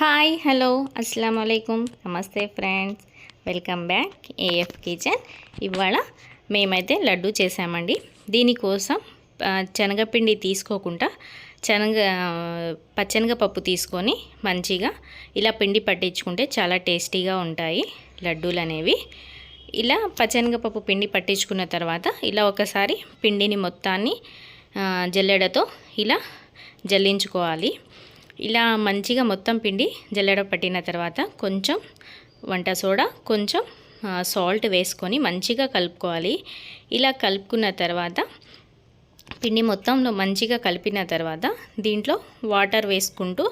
Hi hello అస్సలం అయికం నమస్తే friends welcome back A F kitchen ఇవాళ మేమైతే లడ్డు చేసామండి. దీనికోసం శనగపిండి తీసుకోకుండా శనగ పచ్చనగపప్పు తీసుకొని మంచిగా ఇలా పిండి పట్టించుకుంటే చాలా టేస్టీగా ఉంటాయి లడ్డూలు అనేవి ఇలా పచ్చనగపప్పు పిండి పట్టించుకున్న తర్వాత ఇలా ఒకసారి పిండిని మొత్తాన్ని జల్లెడతో ఇలా జల్లించుకోవాలి. ఇలా మంచిగా మొత్తం పిండి జల్లెడ పట్టిన తర్వాత కొంచెం వంట సోడా కొంచెం సాల్ట్ వేసుకొని మంచిగా కలుపుకోవాలి. ఇలా కలుపుకున్న తర్వాత పిండి మొత్తంలో మంచిగా కలిపిన తర్వాత దీంట్లో వాటర్ వేసుకుంటూ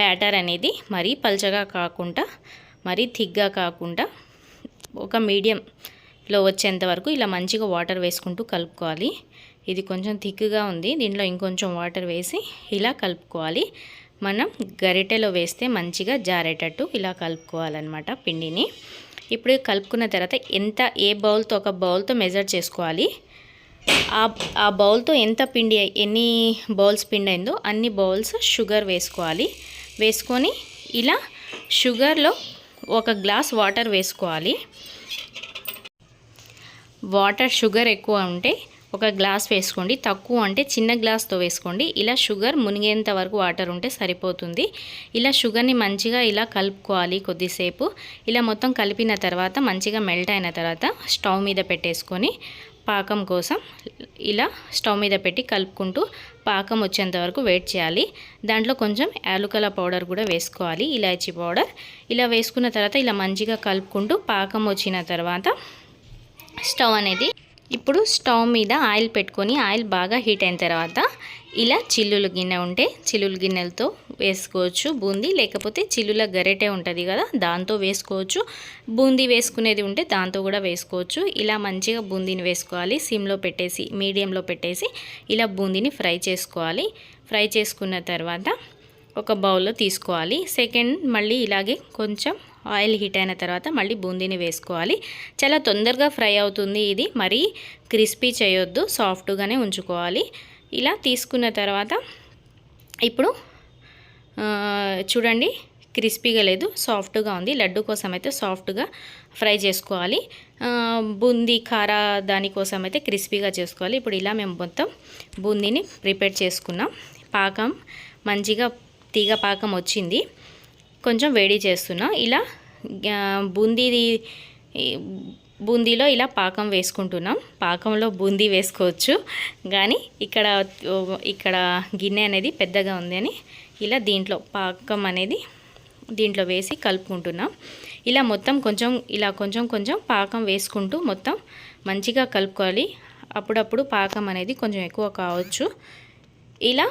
బ్యాటర్ అనేది మరీ పల్చగా కాకుండా మరీ థిక్గా కాకుండా ఒక మీడియంలో వచ్చేంత వరకు ఇలా మంచిగా వాటర్ వేసుకుంటూ కలుపుకోవాలి. ఇది కొంచెం థిక్గా ఉంది. దీంట్లో ఇంకొంచెం వాటర్ వేసి ఇలా కలుపుకోవాలి. మనం గరిటెలో వేస్తే మంచిగా జారేటట్టు ఇలా కలుపుకోవాలన్నమాట పిండిని. ఇప్పుడు కలుపుకున్న తర్వాత ఎంత ఏ బౌల్తో ఒక బౌల్తో మెజర్ చేసుకోవాలి? ఆ ఆ బౌల్తో ఎంత పిండి ఎన్ని బౌల్స్ పిండి అయిందో అన్ని బౌల్స్ షుగర్ వేసుకోవాలి. వేసుకొని ఇలా షుగర్లో ఒక గ్లాస్ వాటర్ వేసుకోవాలి. వాటర్ షుగర్ ఎక్కువ ఉంటే ఒక గ్లాస్ వేసుకోండి. తక్కువ అంటే చిన్న గ్లాస్తో వేసుకోండి. ఇలా షుగర్ మునిగేంత వరకు వాటర్ ఉంటే సరిపోతుంది. ఇలా షుగర్ని మంచిగా ఇలా కలుపుకోవాలి కొద్దిసేపు. ఇలా మొత్తం కలిపిన తర్వాత మంచిగా మెల్ట్ అయిన తర్వాత స్టవ్ మీద పెట్టేసుకొని పాకం కోసం ఇలా స్టవ్ మీద పెట్టి కలుపుకుంటూ పాకం వచ్చేంత వరకు వెయిట్ చేయాలి. దాంట్లో కొంచెం యాలుకల పౌడర్ కూడా వేసుకోవాలి. ఇలాచీ పౌడర్. ఇలా వేసుకున్న తర్వాత ఇలా మంచిగా కలుపుకుంటూ పాకం వచ్చిన తర్వాత స్టవ్ అనేది ఇప్పుడు స్టవ్ మీద ఆయిల్ పెట్టుకొని ఆయిల్ బాగా హీట్ అయిన తర్వాత ఇలా చిల్లుల గిన్నె ఉంటే చిల్లుల గిన్నెలతో వేసుకోవచ్చు. బూందీ లేకపోతే చిల్లుల గరెటే ఉంటుంది కదా దాంతో వేసుకోవచ్చు. బూందీ వేసుకునేది ఉంటే దాంతో కూడా వేసుకోవచ్చు. ఇలా మంచిగా బూందీని వేసుకోవాలి. సిమ్లో పెట్టేసి మీడియంలో పెట్టేసి ఇలా బూందీని ఫ్రై చేసుకోవాలి. ఫ్రై చేసుకున్న తర్వాత ఒక బౌల్లో తీసుకోవాలి. సెకండ్ మళ్ళీ ఇలాగే కొంచెం ఆయిల్ హీట్ అయిన తర్వాత మళ్ళీ బూందీని వేసుకోవాలి. చాలా తొందరగా ఫ్రై అవుతుంది ఇది. మరీ క్రిస్పీ చేయొద్దు. సాఫ్ట్గానే ఉంచుకోవాలి. ఇలా తీసుకున్న తర్వాత ఇప్పుడు చూడండి క్రిస్పీగా లేదు సాఫ్ట్గా ఉంది. లడ్డు కోసం అయితే సాఫ్ట్గా ఫ్రై చేసుకోవాలి. బూందీ కార దానికోసం అయితే క్రిస్పీగా చేసుకోవాలి. ఇప్పుడు ఇలా మేము మొత్తం బూందీని ప్రిపేర్ చేసుకున్నాం. పాకం మంచిగా తీగ పాకం వచ్చింది. కొంచెం వేడి చేస్తున్నా. ఇలా బూందీ బూందీది బూందీలో ఇలా పాకం వేసుకుంటున్నాం. పాకంలో బూందీ వేసుకోవచ్చు. కానీ ఇక్కడ ఇక్కడ గిన్నె అనేది పెద్దగా ఉంది అని ఇలా దీంట్లో పాకం అనేది దీంట్లో వేసి కలుపుకుంటున్నాం. ఇలా మొత్తం కొంచెం ఇలా కొంచెం కొంచెం పాకం వేసుకుంటూ మొత్తం మంచిగా కలుపుకోవాలి. అప్పుడప్పుడు పాకం అనేది కొంచెం ఎక్కువ కావచ్చు. ఇలా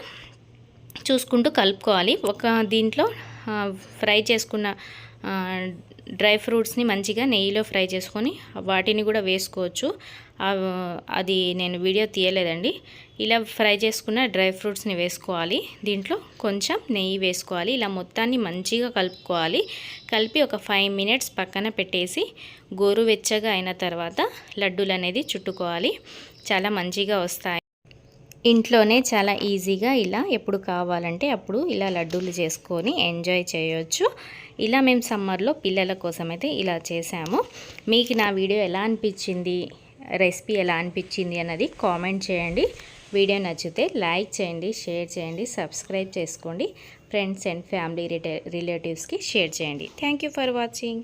చూసుకుంటూ కలుపుకోవాలి. ఒక దీంట్లో ఫ్రై చేసుకున్న డ్రై ఫ్రూట్స్ని మంచిగా నెయ్యిలో ఫ్రై చేసుకొని వాటిని కూడా వేసుకోవచ్చు. అది నేను వీడియో తీయలేదండి. ఇలా ఫ్రై చేసుకున్న డ్రై ఫ్రూట్స్ని వేసుకోవాలి. దీంట్లో కొంచెం నెయ్యి వేసుకోవాలి. ఇలా మొత్తాన్ని మంచిగా కలుపుకోవాలి. కలిపి ఒక ఫైవ్ మినిట్స్ పక్కన పెట్టేసి గోరువెచ్చగా అయిన తర్వాత లడ్డూలు అనేది చుట్టుకోవాలి. చాలా మంచిగా వస్తాయి. ఇంట్లోనే చాలా ఈజీగా ఇలా ఎప్పుడు కావాలంటే అప్పుడు ఇలా లడ్డూలు చేసుకొని ఎంజాయ్ చేయొచ్చు. ఇలా మేము సమ్మర్లో పిల్లల కోసం అయితే ఇలా చేసాము మీకు నా వీడియో ఎలా అనిపించింది? రెసిపీ ఎలా అనిపించింది అన్నది కామెంట్ చేయండి. వీడియో నచ్చితే లైక్ చేయండి షేర్ చేయండి సబ్స్క్రైబ్ చేసుకోండి. ఫ్రెండ్స్ అండ్ ఫ్యామిలీ రిలేటివ్స్కి షేర్ చేయండి. Thank you for watching.